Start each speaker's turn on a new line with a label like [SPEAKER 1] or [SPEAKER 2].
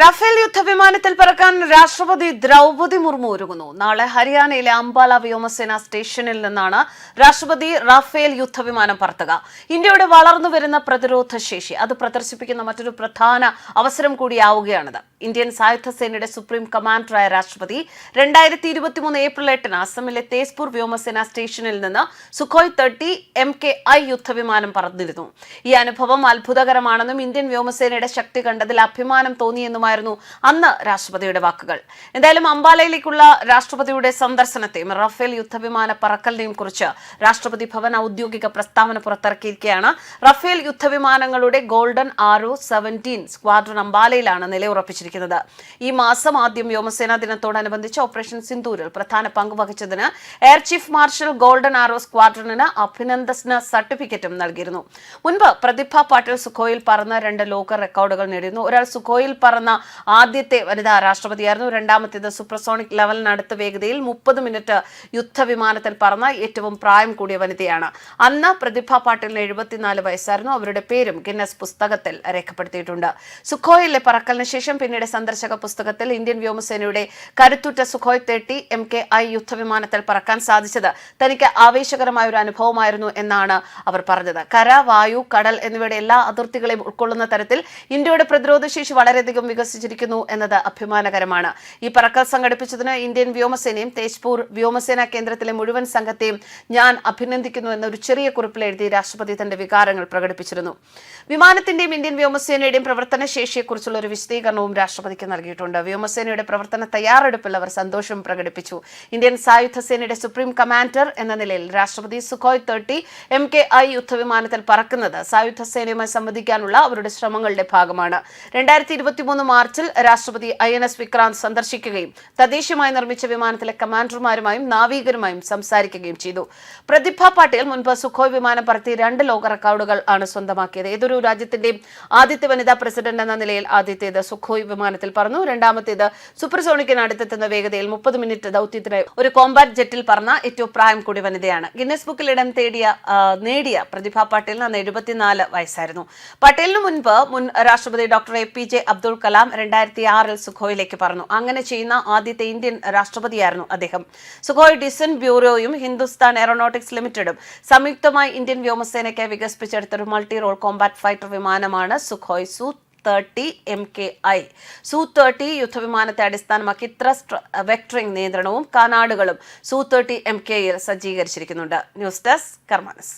[SPEAKER 1] Rafale യുദ്ധവിമാനത്തിൽ പറക്കാൻ രാഷ്ട്രപതി ദ്രൗപതി മുർമു ഒരുങ്ങുന്നു. നാളെ ഹരിയാനയിലെ അംബാല വ്യോമസേന സ്റ്റേഷനിൽ നിന്നാണ് രാഷ്ട്രപതി റഫേൽ യുദ്ധവിമാനം പറത്തുക. ഇന്ത്യയുടെ വളർന്നു വരുന്ന പ്രതിരോധ ശേഷി അത് പ്രദർശിപ്പിക്കുന്ന മറ്റൊരു പ്രധാന അവസരം കൂടിയാവുകയാണിത്. ഇന്ത്യൻ സായുധ സേനയുടെ സുപ്രീം കമാൻഡറായ രാഷ്ട്രപതി രണ്ടായിരത്തി ഇരുപത്തിമൂന്ന് ഏപ്രിൽ എട്ടിന് അസമിലെ തേസ്പൂർ വ്യോമസേന സ്റ്റേഷനിൽ നിന്ന് Sukhoi thirty M K I യുദ്ധവിമാനം പറന്നിരുന്നു. ഈ അനുഭവം അത്ഭുതകരമാണെന്നും ഇന്ത്യൻ വ്യോമസേനയുടെ ശക്തി കണ്ടതിൽ അഭിമാനം തോന്നിയെന്നുമായിരുന്നു അന്ന് രാഷ്ട്രപതിയുടെ വാക്കുകൾ. എന്തായാലും അംബാലയിലേക്കുള്ള രാഷ്ട്രപതിയുടെ സന്ദർശനത്തെയും റഫേൽ യുദ്ധവിമാന പറക്കലിനെയും കുറിച്ച് രാഷ്ട്രപതി ഭവൻ ഔദ്യോഗിക പ്രസ്താവന പുറത്തിറക്കിയിരിക്കുകയാണ്. റഫേൽ യുദ്ധവിമാനങ്ങളുടെ ഗോൾഡൻ ആരോ സെവന്റീൻ സ്ക്വാഡ്രൺ അംബാലയിലാണ് നിലയുറപ്പിച്ചിരിക്കുന്നത്. ഈ മാസം ആദ്യം വ്യോമസേനാ ദിനത്തോടനുബന്ധിച്ച് ഓപ്പറേഷൻ സിന്ദൂരിൽ പ്രധാന പങ്ക് വഹിച്ചതിന് air chief marshal golden arrow സ്ക്വാഡ്രണിന് അഭിനന്ദന സർട്ടിഫിക്കറ്റും നൽകിയിരുന്നു. മുൻപ് പ്രതിഭ പാട്ടീൽ സുഖോയിൽ പറന്ന രണ്ട് ലോക റെക്കോർഡുകൾ നേടിയിരുന്നു. ഒരാൾ സുഖോയിൽ പറന്ന ആദ്യത്തെ വനിതാ രാഷ്ട്രപതിയായിരുന്നു. രണ്ടാമത്തേത് സൂപ്പർസോണിക് ലെവലിനടുത്ത വേഗതയിൽ മുപ്പത് മിനിറ്റ് യുദ്ധവിമാനത്തിൽ പറന്ന ഏറ്റവും പ്രായം കൂടിയ വനിതയാണ്. അന്ന് പ്രതിഭ പാട്ടീലിന് എഴുപത്തിനാല് വയസ്സായിരുന്നു. അവരുടെ പേരും ഗിന്നസ് പുസ്തകത്തിൽ രേഖപ്പെടുത്തിയിട്ടുണ്ട്. സുഖോയിലെ പറക്കലിന് ശേഷം പിന്നീട് സന്ദർശക പുസ്തകത്തിൽ ഇന്ത്യൻ വ്യോമസേനയുടെ കരുത്തുറ്റ സുഖോയ് തേട്ടി എം കെ ഐ യുദ്ധവിമാനത്തിൽ പറക്കാൻ സാധിച്ചത് തനിക്ക് ആവേശകരമായ ഒരു അനുഭവമായിരുന്നു എന്നാണ് അവർ പറഞ്ഞത്. കര വായു കടൽ എന്നിവയുടെ എല്ലാ അതിർത്തികളെയും ഉൾക്കൊള്ളുന്ന തരത്തിൽ ഇന്ത്യയുടെ പ്രതിരോധ ശേഷി വളരെയധികം വികസിച്ചിരിക്കുന്നു എന്നത് അഭിമാനകരമാണ്. ഈ പറക്കൽ സംഘടിപ്പിച്ചതിന് ഇന്ത്യൻ വ്യോമസേനയും തേജ്പൂർ വ്യോമസേനാ കേന്ദ്രത്തിലെ മുഴുവൻ സംഘത്തെയും ഞാൻ അഭിനന്ദിക്കുന്നു എന്ന ഒരു ചെറിയ കുറിപ്പിൽ എഴുതി രാഷ്ട്രപതി തന്റെ വികാരങ്ങൾ പ്രകടിപ്പിച്ചിരുന്നു. വിമാനത്തിന്റെയും ഇന്ത്യൻ വ്യോമസേനയുടെയും പ്രവർത്തന ശേഷിയെക്കുറിച്ചുള്ള ഒരു വിശദീകരണവും രാഷ്ട്രപതിക്ക് നൽകിയിട്ടുണ്ട്. വ്യോമസേനയുടെ പ്രവർത്തന തയ്യാറെടുപ്പിൽ അവർ സന്തോഷം പ്രകടിപ്പിച്ചു. ഇന്ത്യൻ സായുധ സേനയുടെ സുപ്രീം കമാൻഡർ എന്ന നിലയിൽ രാഷ്ട്രപതി Sukhoi thirty M K I യുദ്ധവിമാനത്തിൽ പറക്കുന്നത് സായുധ സേനയുമായി സംവദിക്കാനുള്ള അവരുടെ ശ്രമങ്ങളുടെ ഭാഗമാണ്. രണ്ടായിരത്തി ഇരുപത്തിമൂന്ന് മാർച്ചിൽ രാഷ്ട്രപതി ഐ എൻ എസ് വിക്രാന്ത് സന്ദർശിക്കുകയും തദ്ദേശീയമായി നിർമ്മിച്ച വിമാനത്തിലെ കമാൻഡർമാരുമായും നാവികരുമായും സംസാരിക്കുകയും ചെയ്തു. പ്രതിഭ പാട്ടീൽ മുൻപ് സുഖോയ് വിമാനം പറത്തി രണ്ട് ലോക റെക്കോർഡുകൾ ആണ് സ്വന്തമാക്കിയത്. ഏതൊരു രാജ്യത്തിന്റെയും ആദ്യത്തെ വനിതാ പ്രസിഡന്റ് എന്ന നിലയിൽ ആദ്യത്തേത് സുഖോയ് വിമാനത്തിൽ പറന്നു. രണ്ടാമത്തേത് സൂപ്പർസോണിക്കിന് അടുത്തെത്തുന്ന വേഗതയിൽ മുപ്പത് മിനിറ്റ് ദൗത്യത്തിനായി ഒരു കോമ്പാറ്റ് ജെറ്റിൽ പറന്ന ഏറ്റവും പ്രായം കൂടി വനിതയാണ്. ഗിന്നസ് ബുക്കിൽ ഇടം തേടിയ നേടിയ പ്രതിഭ പാട്ടീലിന് അന്ന് എഴുപത്തിനാല് വയസ്സായിരുന്നു. പട്ടേലിന് മുൻപ് മുൻ രാഷ്ട്രപതി doctor A P J Abdul Kalam രണ്ടായിരത്തി ആറിൽ സുഖോയിലേക്ക് പറഞ്ഞു അങ്ങനെ ചെയ്യുന്ന ആദ്യത്തെ ഇന്ത്യൻ രാഷ്ട്രപതിയായിരുന്നു അദ്ദേഹം. സുഖോയ് ഡിസൻ ബ്യൂറോയും ഹിന്ദുസ്ഥാൻ എയറോനോട്ടിക്സ് ലിമിറ്റഡും സംയുക്തമായി ഇന്ത്യൻ വ്യോമസേനയ്ക്കായി വികസിപ്പിച്ചെടുത്ത ഒരു മൾട്ടി റോൾ കോമ്പാറ്റ് ഫൈറ്റർ വിമാനമാണ് Sukhoi Su thirty M K I. Su thirty യുദ്ധവിമാനത്തെ അടിസ്ഥാനമാക്കി ത്രസ്റ്റ് വെക്ടറിംഗ് നിയന്ത്രണവും കാനാടുകളും സു തേർട്ടി എം കെയിൽ സജ്ജീകരിച്ചിരിക്കുന്നുണ്ട്. News desk കർമാനസ്.